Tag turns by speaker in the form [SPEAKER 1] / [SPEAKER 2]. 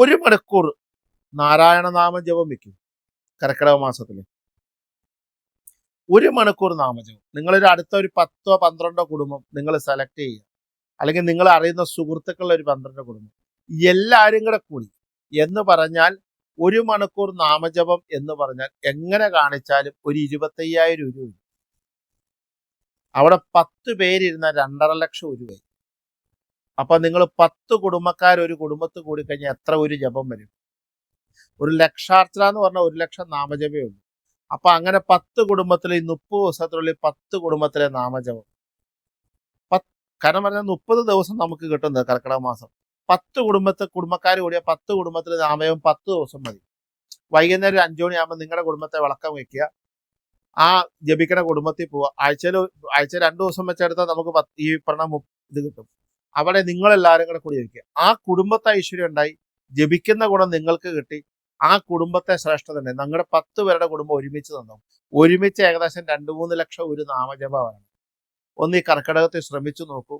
[SPEAKER 1] ഒരു മണിക്കൂർ നാരായണ നാമജപം വെക്കും കർക്കിടക മാസത്തിൽ ഒരു മണിക്കൂർ നാമജപം നിങ്ങളൊരു അടുത്ത ഒരു പത്തോ പന്ത്രണ്ടോ കുടുംബം നിങ്ങൾ സെലക്ട് ചെയ്യുക. അല്ലെങ്കിൽ നിങ്ങൾ അറിയുന്ന സുഹൃത്തുക്കളുടെ ഒരു പന്ത്രണ്ട് കുടുംബം. എല്ലാവരും കൂടെ കൂടി എന്ന് പറഞ്ഞാൽ ഒരു മണിക്കൂർ നാമജപം എന്ന് പറഞ്ഞാൽ എങ്ങനെ കാണിച്ചാലും ഒരു ഇരുപത്തയ്യായിരം രൂപ. അവിടെ പത്ത് പേരിരുന്ന രണ്ടര ലക്ഷം രൂപ അപ്പൊ നിങ്ങൾ പത്ത് കുടുംബക്കാർ ഒരു കുടുംബത്ത് കൂടി കഴിഞ്ഞാൽ എത്ര ഒരു ജപം വരും? ഒരു ലക്ഷാർച്ചന എന്ന് പറഞ്ഞാൽ ഒരു ലക്ഷം നാമജപേ ഉള്ളൂ. അപ്പൊ അങ്ങനെ പത്ത് കുടുംബത്തിലെ ഈ മുപ്പത് ദിവസത്തിനുള്ളിൽ പത്ത് കുടുംബത്തിലെ നാമജപം. പത്ത് കാരണം പറഞ്ഞാൽ മുപ്പത് ദിവസം നമുക്ക് കിട്ടുന്നത് കർക്കിടക മാസം. പത്ത് കുടുംബത്തെ കുടുംബക്കാർ കൂടിയ പത്ത് കുടുംബത്തിലെ നാമജപം പത്ത് ദിവസം മതി. വൈകുന്നേരം ഒരു അഞ്ചു മണിയാകുമ്പോൾ നിങ്ങളുടെ കുടുംബത്തെ വിളക്കം വയ്ക്കുക ആ ജപിക്കണ കുടുംബത്തിൽ പോവുക. ആഴ്ചയിൽ ആഴ്ച രണ്ടു ദിവസം വെച്ചെടുത്താൽ നമുക്ക് ഈ പറഞ്ഞ ഇത് കിട്ടും. അവിടെ നിങ്ങളെല്ലാവരും കൂടെ കൂടി ജപിക്കുക ആ കുടുംബത്തെ ഐശ്വര്യം ഉണ്ടായി. ജപിക്കുന്ന ഗുണം നിങ്ങൾക്ക് കിട്ടി. ആ കുടുംബത്തെ ശ്രേഷ്ഠത ഉണ്ടായി. നിങ്ങളുടെ പത്ത് പേരുടെ കുടുംബം ഒരുമിച്ച് തന്നു ഒരുമിച്ച് ഏകദേശം രണ്ട് മൂന്ന് ലക്ഷം ഒരു നാമജപമാണ്. ഒന്ന് ഈ കർക്കിടകത്തിൽ ശ്രമിച്ചു നോക്കൂ.